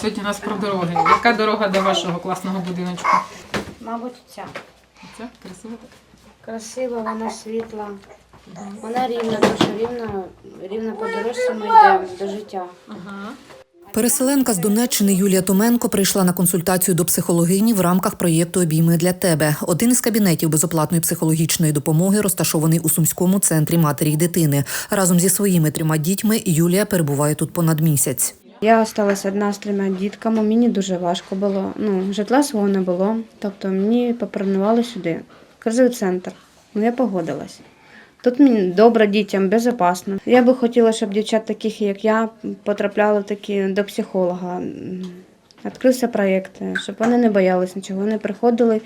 Сьогодні у нас про дороги. Яка дорога до вашого класного будиночку? Мабуть, ця. Це красиво так? Красива, вона світла. Вона рівна, дуже рівна, рівна по дорожці ми йдемо до життя. Ага. Переселенка з Донеччини Юлія Томенко прийшла на консультацію до психологині в рамках проєкту Обійми для тебе. Один із кабінетів безоплатної психологічної допомоги розташований у сумському центрі матері й дитини. Разом зі своїми трьома дітьми Юлія перебуває тут понад місяць. Я залишилася одна з трьома дітками, мені дуже важко було. Ну, житла свого не було. Тобто мені попропонували сюди, кризовий центр. Ну, я погодилась. Тут мені добре дітям, безпечно. Я би хотіла, щоб дівчат, таких як я, потрапляли такі до психолога. Відкрився проєкт, щоб вони не боялись нічого. Вони приходили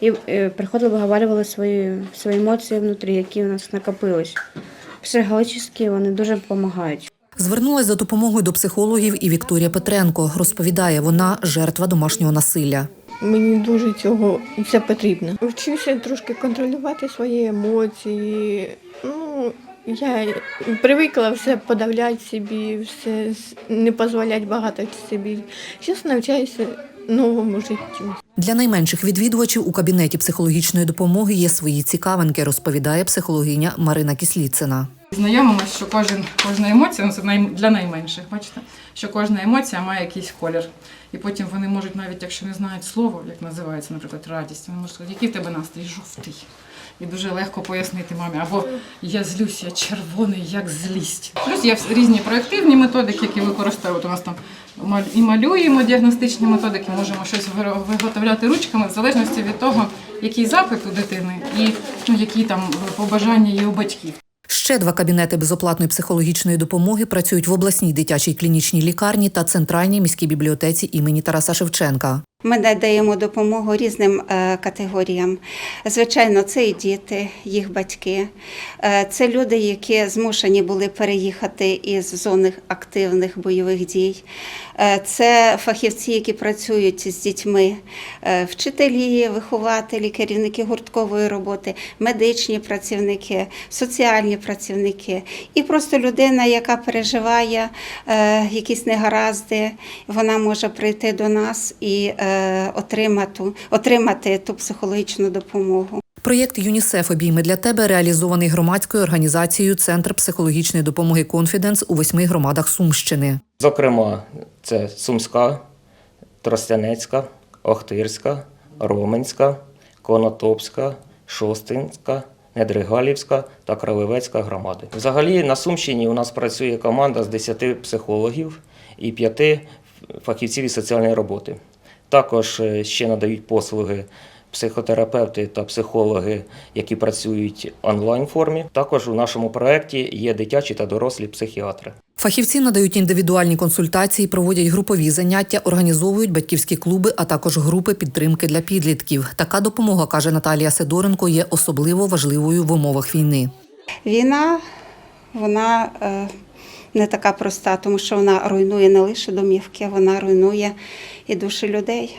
і е, приходили, виговорювали свої, свої емоції внутрі, які у нас накопились. Психологічно вони дуже допомагають. Звернулась за допомогою до психологів і Вікторія Петренко. Розповідає, вона жертва домашнього насилля. Мені дуже цього це потрібно. Вчуся трошки контролювати свої емоції. Ну, я привикла все подавляти собі, все не дозволяти багато собі. Зараз навчаюся новому життю. Для найменших відвідувачів у кабінеті психологічної допомоги є свої цікавинки, розповідає психологиня Марина Кісліцина. Знайомимося, що кожен, кожна емоція, ну це для найменших, бачите, що кожна емоція має якийсь колір. І потім вони можуть, навіть якщо не знають слово, як називається, наприклад, радість, вони можуть сказати, який в тебе настрій жовтий. І дуже легко пояснити мамі. Або я злюсь, я червоний, як злість. Плюс є різні проєктивні методики, які використовують. У нас там і малюємо діагностичні методики, можемо щось виготовляти ручками, в залежності від того, який запит у дитини і ну, які там побажання є у батьків. Ще два кабінети безоплатної психологічної допомоги працюють в обласній дитячій клінічній лікарні та центральній міській бібліотеці імені Тараса Шевченка. Ми надаємо допомогу різним е, категоріям. Звичайно, це і діти, їх батьки, Е, це люди, які змушені були переїхати із зони активних бойових дій. Е, Це фахівці, які працюють з дітьми, вчителі, вихователі, керівники гурткової роботи, медичні працівники, соціальні працівники і просто людина, яка переживає якісь негаразди, вона може прийти до нас і отримати, отримати ту психологічну допомогу. Проєкт ЮНІСЕФ обійми для тебе реалізований громадською організацією Центр психологічної допомоги Конфіденс у восьми громадах Сумщини. Зокрема, це Сумська, Тростянецька, Охтирська, Роменська, Конотопська, Шостинська, Недригалівська та Кролевецька громади. Взагалі на Сумщині у нас працює команда з 10 психологів і 5 фахівців із соціальної роботи. Також е, ще надають послуги психотерапевти та психологи, які працюють онлайн формі. Також у нашому проєкті є дитячі та дорослі психіатри. Фахівці надають індивідуальні консультації, проводять групові заняття, організовують батьківські клуби, а також групи підтримки для підлітків. Така допомога, каже Наталія Сидоренко, є особливо важливою в умовах війни. Війна вона е, не така проста, тому що вона руйнує не лише домівки, вона руйнує і душі людей.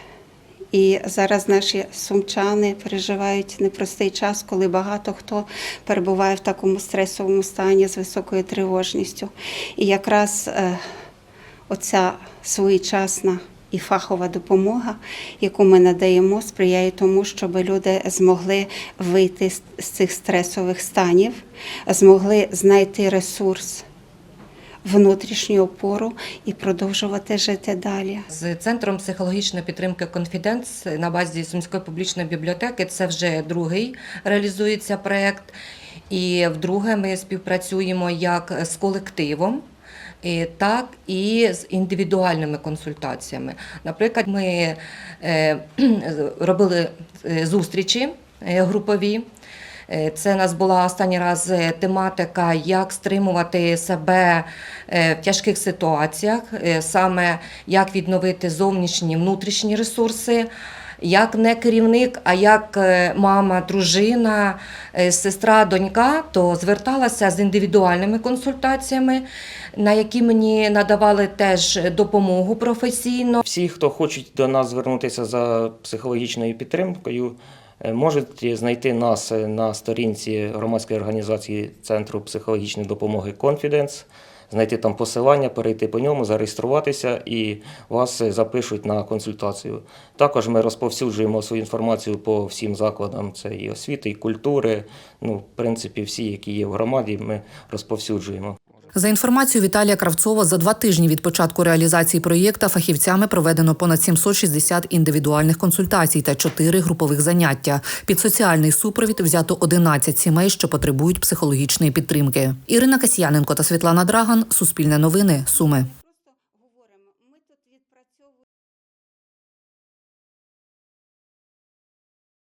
І зараз наші сумчани переживають непростий час, коли багато хто перебуває в такому стресовому стані з високою тривожністю. І якраз е, оця своєчасна і фахова допомога, яку ми надаємо, сприяє тому, щоб люди змогли вийти з- цих стресових станів, змогли знайти ресурс, внутрішню опору і продовжувати жити далі. З центром психологічної підтримки Конфіденс на базі Сумської публічної бібліотеки це вже другий реалізується проєкт. І вдруге ми співпрацюємо як з колективом. Так і з індивідуальними консультаціями. Наприклад, ми е, робили е, зустрічі е, групові. Е, Це у нас була останній раз е, тематика, як стримувати себе е, в тяжких ситуаціях, саме як відновити зовнішні внутрішні ресурси. Як не керівник, а як мама, дружина, сестра, донька, то зверталася з індивідуальними консультаціями, на які мені надавали теж допомогу професійно. Всі, хто хочуть до нас звернутися за психологічною підтримкою, е, можуть знайти нас е, на сторінці громадської організації Центру психологічної допомоги Confidence. знайти там посилання, перейти по ньому, зареєструватися і вас е, запишуть на консультацію. Також ми розповсюджуємо свою інформацію по всім закладам. Це і освіти, і культури. Ну, в принципі, всі, які є в громаді, ми розповсюджуємо. За інформацією Віталія Кравцова, за два тижні від початку реалізації проєкта фахівцями проведено понад 760 індивідуальних консультацій та 4 групових заняття. Під соціальний супровід взято 11 сімей, що потребують психологічної підтримки. Ірина Касьяненко та Світлана Драган. Суспільне новини. Суми.